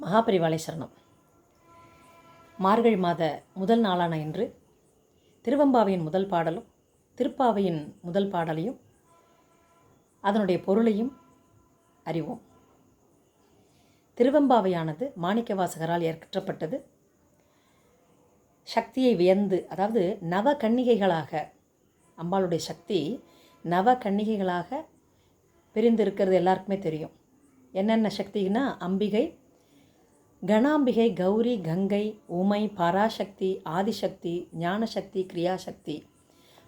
மகாபரிவாலை சரணம். மார்கழி மாத முதல் நாளான இன்று திருவம்பாவையின் முதல் பாடலும் திருப்பாவையின் முதல் பாடலையும் அதனுடைய பொருளையும் அறிவோம். திருவம்பாவையானது மாணிக்கவாசகரால் ஏற்கற்றப்பட்டது. சக்தியை வியந்து அதாவது நவ கன்னிகைகளாக அம்பாளுடைய சக்தி நவ கன்னிகைகளாக பிரிந்து இருக்கிறது எல்லாருக்குமே தெரியும். என்னென்ன சக்தினா அம்பிகை கணாம்பிகை கௌரி கங்கை உமை பராசக்தி ஆதிசக்தி ஞானசக்தி கிரியாசக்தி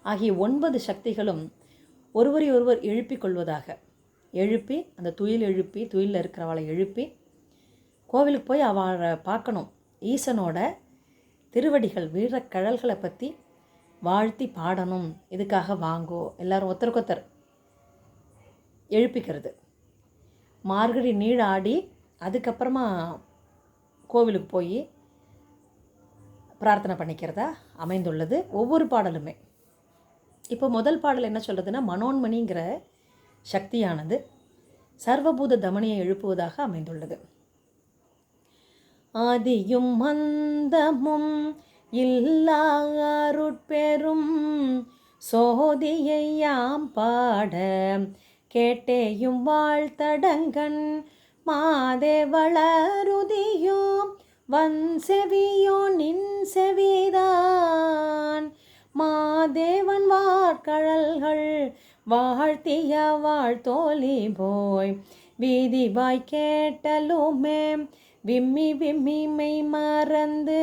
ஆகிய ஒன்பது சக்திகளும் ஒருவரை ஒருவர் எழுப்பிக் கொள்வதாக. எழுப்பி அந்த துயில் எழுப்பி துயிலில் இருக்கிறவளை எழுப்பி கோவிலுக்கு போய் அவளை பார்க்கணும். ஈசனோட திருவடிகள் வீரக்கழல்களை பற்றி வாழ்த்தி பாடணும். இதுக்காக வாங்கோ? எல்லாரும் ஒருத்தருக்கொத்தர் எழுப்பிக்கிறது. மார்கழி நீழாடி அதுக்கப்புறமா கோவிலுக்கு போய் பிரார்த்தனை பண்ணிக்கிறதா அமைந்துள்ளது ஒவ்வொரு பாடலுமே. இப்போ முதல் பாடல் என்ன சொல்கிறதுனா மனோன்மணிங்கிற சக்தியானது சர்வபூத தமனியை எழுப்புவதாக அமைந்துள்ளது. ஆதியும் மந்தமும் இல்லாருட்பெரும் சோதியை யாம் பாட கேட்டேயும் வாழ்த்தடங்கண் மாதே வளருதியோ வன் செவியோ நின் செவிதான். மாதேவன் வார்கழல்கள் வாழ்த்திய வாழ்த்தோலி போய். வீதி வாய் கேட்டலுமே விம்மி விம்மி மெய் மறந்து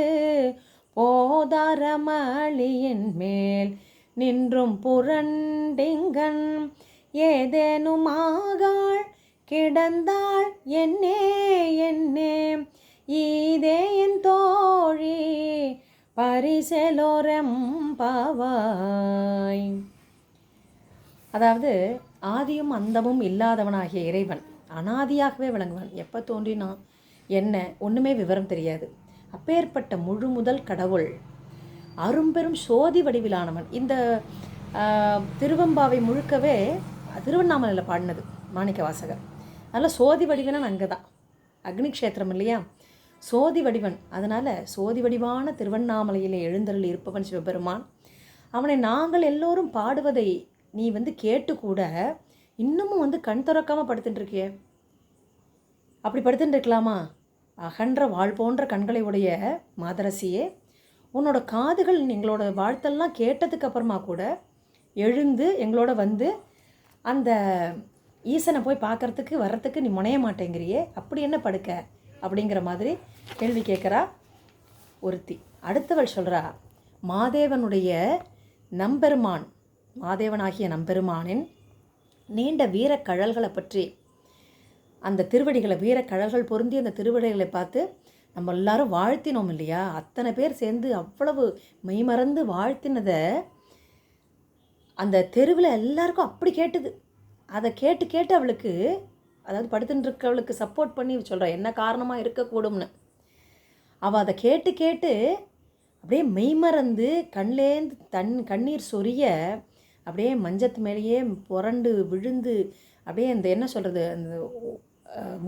போதாரமளியின் மேல் நின்றும் புரண்டிங்கன். ஏதேனும் ஆகாள் கிடந்தாள் என்னே என்னே. ஈதே என் தோழி பரிசெலோரம் பாவாய். அதாவது ஆதியும் அந்தமும் இல்லாதவனாகிய இறைவன் அனாதியாகவே விளங்குவன். எப்போ தோன்றினான் என்ன ஒன்றுமே விவரம் தெரியாது. அப்பேற்பட்ட முழு முதல் கடவுள் அரும்பெரும் சோதி வடிவிலானவன். இந்த திருவம்பாவை முழுக்கவே திருவண்ணாமலையில் பாடினது மாணிக்க வாசகர் அதில் சோதி வடிவனன் அங்கே தான் அக்னிக்ஷேத்திரம் இல்லையா? சோதி வடிவன். அதனால் சோதி வடிவான திருவண்ணாமலையில் எழுந்தருள் இருப்பவன் சிவபெருமான். அவனை நாங்கள் எல்லோரும் பாடுவதை நீ வந்து கேட்டு கூட இன்னமும் வந்து கண் திறக்காமல் படுத்துட்டுருக்கியே அப்படி படுத்துட்டுருக்கலாமா அகன்ற வாழ் போன்ற கண்களை உடைய மாதரசியே உன்னோட காதுகள் எங்களோட வாழ்த்தெல்லாம் கேட்டதுக்கு அப்புறமா கூட எழுந்து எங்களோட வந்து அந்த ஈசனை போய் பார்க்கறதுக்கு வர்றதுக்கு நீ முனைய மாட்டேங்கிறியே. அப்படி என்ன படுக்க? அப்படிங்கிற மாதிரி கேள்வி கேட்குறா ஒருத்தி. அடுத்தவள் சொல்கிறா மாதேவனுடைய நம்பெருமான் மாதேவனாகிய நம்பெருமானின் நீண்ட வீரக்கழல்களை பற்றி அந்த திருவடிகளை வீரக்கழல்கள் பொருந்தி அந்த திருவடிகளை பார்த்து நம்ம எல்லாரும் வாழ்த்தினோம் இல்லையா? அத்தனை பேர் சேர்ந்து அவ்வளவு மெய்மறந்து வாழ்த்தினதை அந்த தெருவில் எல்லாருக்கும் அப்படி கேட்டுது. அதை கேட்டு கேட்டு அவளுக்கு அதாவது படுத்துட்டு இருக்கவளுக்கு சப்போர்ட் பண்ணி சொல்கிறா என்ன காரணமாக இருக்கக்கூடும்னு. அவள் அதை கேட்டு கேட்டு அப்படியே மெய்மறந்து கண்லேருந்து தன் கண்ணீர் சொரிய அப்படியே மஞ்சத்து மேலேயே புரண்டு விழுந்து அப்படியே அந்த என்ன சொல்கிறது அந்த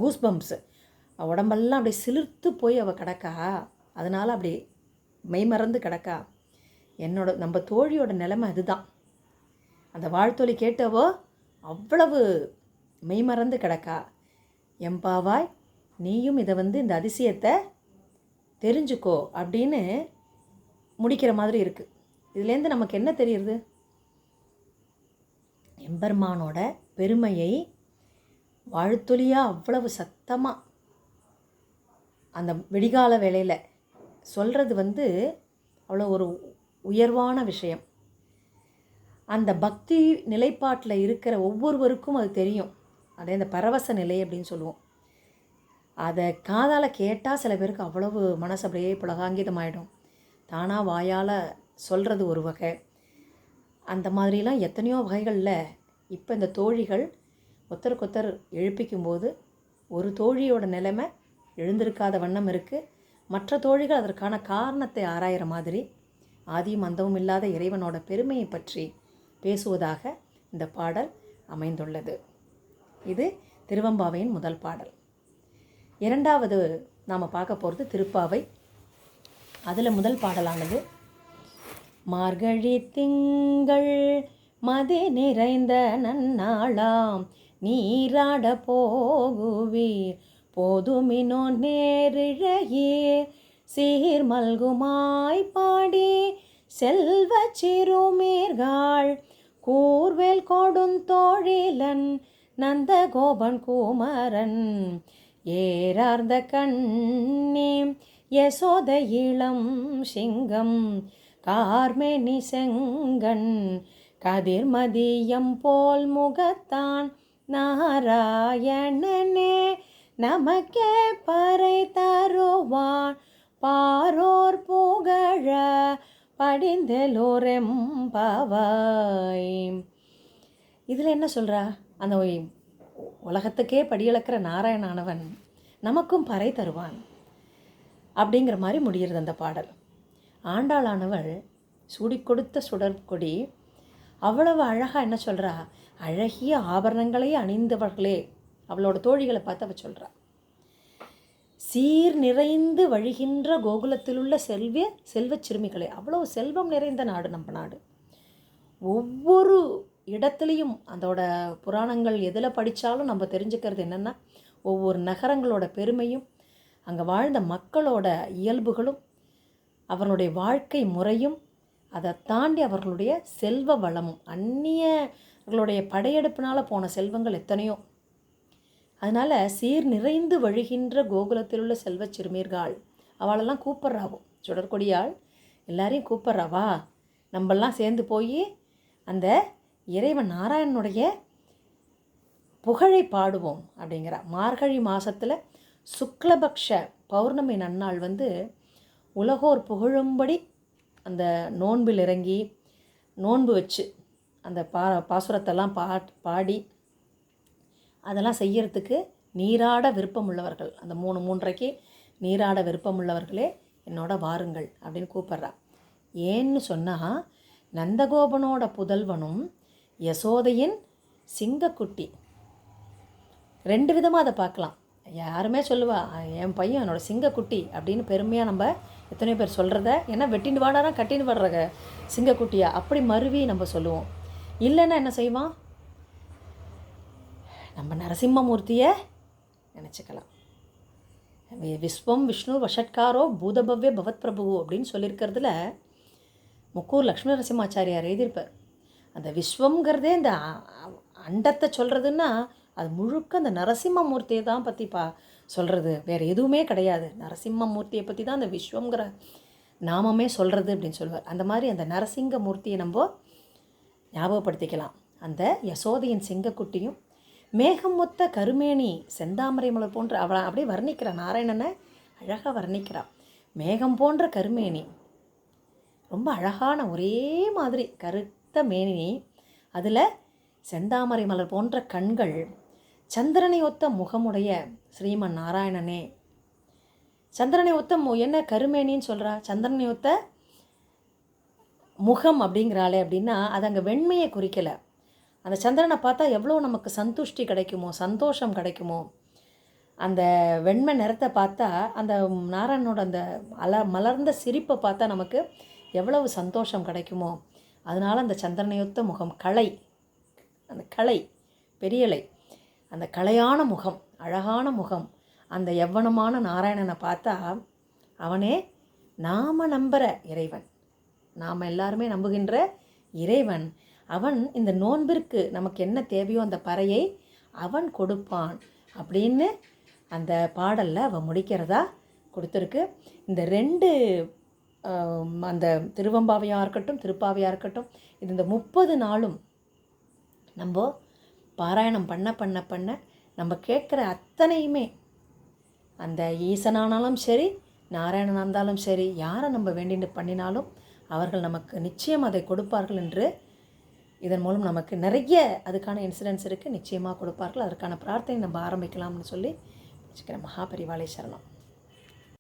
கூஸ் பம்ப்ஸு உடம்பெல்லாம் அப்படியே சிலிர்த்து போய் அவள் கிடக்கா. அதனால் அப்படி மெய்மறந்து கிடக்கா. என்னோட நம்ம தோழியோட நிலைமை அதுதான். அந்த வாழ்த்தொலி கேட்டவோ அவ்வளவு மெய்மறந்து கிடக்கா? எம்பாவாய் நீயும் இதை வந்து இந்த அதிசயத்தை தெரிஞ்சுக்கோ அப்படின்னு முடிக்கிற மாதிரி இருக்குது இதுலேருந்து நமக்கு என்ன தெரியுது எம்பெருமானோட பெருமையை வாழ்த்தொலியாக அவ்வளவு சத்தமாக அந்த வெடிகால வேலையில் சொல்கிறது வந்து அவ்வளோ ஒரு உயர்வான விஷயம். அந்த பக்தி நிலைப்பாட்டில் இருக்கிற ஒவ்வொருவருக்கும் அது தெரியும். அதே இந்த பரவச நிலை அப்படின்னு சொல்லுவோம். அதை காதால் கேட்டால் சில பேருக்கு அவ்வளவு மனசு அப்படியே புலகாங்கிதமாயிடும். தானாக வாயால் சொல்கிறது ஒரு வகை. அந்த மாதிரிலாம் எத்தனையோ வகைகளில் இப்போ இந்த தோழிகள் ஒத்தருக்கொத்தர் எழுப்பிக்கும்போது ஒரு தோழியோட நிலைமை எழுந்திருக்காத வண்ணம் இருக்குது மற்ற தோழிகள் அதற்கான காரணத்தை ஆராயிற மாதிரி ஆதியும் அந்தமும் இல்லாத இறைவனோட பெருமையை பற்றி பேசுவதாக இந்த பாடல் அமைந்துள்ளது. இது திருவம்பாவையின் முதல் பாடல். இரண்டாவது நாம் பார்க்க போகிறது திருப்பாவை. அதில் முதல் பாடலானது மார்கழி திங்கள் மதி நிறைந்த நன்னாளாம் நீராட போகுவீர். போதுமினோ நேரிழையீர் சீர் மல்குமாய் பாடி செல்வ சிறுமீர்காள். கூர்வேல் கொடுந்தோழிலன் நந்தகோபன் குமரன். ஏறார்ந்த கண்ணே யசோத இளம் சிங்கம் கார்மேனி செங்கண். கதிர்மதியம் போல் முகத்தான் நாராயணனே நமக்கே பறை தருவான். பாரோர் புகழ படிந்தலோரெம்பவாய். இதில் என்ன சொல்கிறா அந்த உலகத்துக்கே படியளக்கிற நாராயணானவன் நமக்கும் பறை தருவான் அப்படிங்கிற மாதிரி முடிகிறது அந்த பாடல். ஆண்டாளானவள் சூடி கொடுத்த சுடற்கொடி அவ்வளவு அழகாக என்ன சொல்கிறா அழகிய ஆபரணங்களை அணிந்தவர்களே அவளோட தோழிகளை பார்த்து அவள் சொல்கிறா சீர் நிறைந்து வழிகின்ற கோகுலத்திலுள்ள செல்விய செல்வச் சிறுமிகளே அவ்வளோ செல்வம் நிறைந்த நாடு நம்ம நாடு. ஒவ்வொரு இடத்துலையும் அதோட புராணங்கள் எதில் படித்தாலும் நம்ம தெரிஞ்சுக்கிறது என்னென்னா ஒவ்வொரு நகரங்களோட பெருமையும் அங்கே வாழ்ந்த மக்களோட இயல்புகளும் அவர்களுடைய வாழ்க்கை முறையும் அதை தாண்டி அவர்களுடைய செல்வ வளமும். அந்நியர்களுடைய படையெடுப்பினால் போன செல்வங்கள் எத்தனையோ. அதனால் சீர் நிறைந்து வழிகின்ற கோகுலத்தில் உள்ள செல்வச் சிறுமீர்கள் அவளெல்லாம் கூப்பிட்றாவோ. சுடற்கொடியாள் எல்லாரையும் கூப்பிட்றாவா? நம்மெல்லாம் சேர்ந்து போய் அந்த இறைவன் நாராயணனுடைய புகழை பாடுவோம் அப்படிங்கிறா மார்கழி மாதத்தில் சுக்லபக்ஷ பௌர்ணமி நன்னாள் வந்து உலகோர் புகழும்படி அந்த நோன்பில் இறங்கி நோன்பு வச்சு அந்த பா பாசுரத்தெல்லாம் பா பாடி அதெல்லாம் செய்யறதுக்கு நீராட விருப்பம் உள்ளவர்கள். அந்த மூணு மூன்றைக்கு நீராட விருப்பம் உள்ளவர்களே என்னோட வாருங்கள் அப்படின்னு கூப்பிட்றா. ஏன்னு சொன்னால் நந்தகோபனோட புதல்வனும் யசோதையின் சிங்கக்குட்டி. ரெண்டு விதமாக அதை பார்க்கலாம். யாருமே சொல்லுவா என் பையன் என்னோடய சிங்கக்குட்டி அப்படின்னு பெருமையாக நம்ம எத்தனையோ பேர் சொல்கிறத ஏன்னா வெட்டின்னு வாடானா கட்டின்னு வர்ற சிங்கக்குட்டியா? அப்படி மருவி நம்ம சொல்லுவோம். இல்லைன்னா என்ன செய்வான்? நம்ம நரசிம்மமூர்த்தியை நினச்சிக்கலாம். விஸ்வம் விஷ்ணு வஷட்காரோ பூதபவ்ய பவத் பிரபு அப்படின்னு சொல்லியிருக்கிறதுல முக்கூர் லக்ஷ்மி நரசிம்மாச்சாரியார் எழுதியிருப்பார். அந்த விஸ்வங்கிறதே இந்த அண்டத்தை சொல்கிறதுன்னா அது முழுக்க அந்த நரசிம்மமூர்த்தியை தான் பற்றி பா சொல்கிறது வேறு எதுவுமே கிடையாது. நரசிம்மமூர்த்தியை பற்றி தான் அந்த விஸ்வங்கிற நாமமே சொல்கிறது அப்படின்னு சொல்லுவார். அந்த மாதிரி அந்த நரசிங்க மூர்த்தியை நம்ம ஞாபகப்படுத்திக்கலாம். அந்த யசோதையின் சிங்கக்குட்டியும் மேகம் மொத்த கருமேனி செந்தாமரை மலர் போன்ற அவளை அப்படியே வர்ணிக்கிறான் நாராயணனை அழகாக வர்ணிக்கிறான் மேகம் போன்ற கருமேனி. ரொம்ப அழகான ஒரே மாதிரி கரு கருத்த மேனி அதில் செந்தாமரை மலர் போன்ற கண்கள் சந்திரனை ஒத்த முகமுடைய ஸ்ரீமன் நாராயணனே. சந்திரனை ஒத்த மு என்ன கருமேனின்னு சொல்கிறா சந்திரனை ஒத்த முகம் அப்படிங்கிறாளே அப்படின்னா அது அங்கே வெண்மையை குறிக்கலை. அந்த சந்திரனை பார்த்தா எவ்வளோ நமக்கு சந்துஷ்டி கிடைக்குமோ சந்தோஷம் கிடைக்குமோ அந்த வெண்மை நிறத்தை பார்த்தா அந்த நாராயணனோட அந்த அல மலர்ந்த சிரிப்பை பார்த்தா நமக்கு எவ்வளவு சந்தோஷம் கிடைக்குமோ அதனால் அந்த சந்திரனையொத்த முகம் கலை. அந்த கலை பெரியலை அந்த கலையான முகம் அழகான முகம் அந்த எவ்வனமான நாராயணனை பார்த்தா அவனே நாம் நம்புகிற இறைவன். நாம் எல்லாருமே நம்புகின்ற இறைவன். அவன் இந்த நோன்பிற்கு நமக்கு என்ன தேவையோ அந்த பறையை அவன் கொடுப்பான் அப்படின்னு அந்த பாடலில் அவன் முடிக்கிறதா கொடுத்துருக்கு. இந்த ரெண்டு அந்த திருவம்பாவையாக இருக்கட்டும் திருப்பாவையாக இருக்கட்டும் இது இந்த முப்பது நாளும் நம்ம பாராயணம் பண்ண பண்ண பண்ண நம்ம கேட்குற அத்தனையுமே அந்த ஈசனானாலும் சரி நாராயணனாக இருந்தாலும் சரி யாரை நம்ம வேண்டிட்டு பண்ணினாலும் அவர்கள் நமக்கு நிச்சயம் அதை கொடுப்பார்கள் என்று இதன் மூலம் நமக்கு நிறைய அதுக்கான இன்சிடென்ட்ஸ் இருக்குது நிச்சயமாக கொடுப்பார்கள். அதற்கான பிரார்த்தனை நம்ம ஆரம்பிக்கலாம்னு சொல்லி வச்சுக்கிறேன் மகாபரிவாலை சரணம்.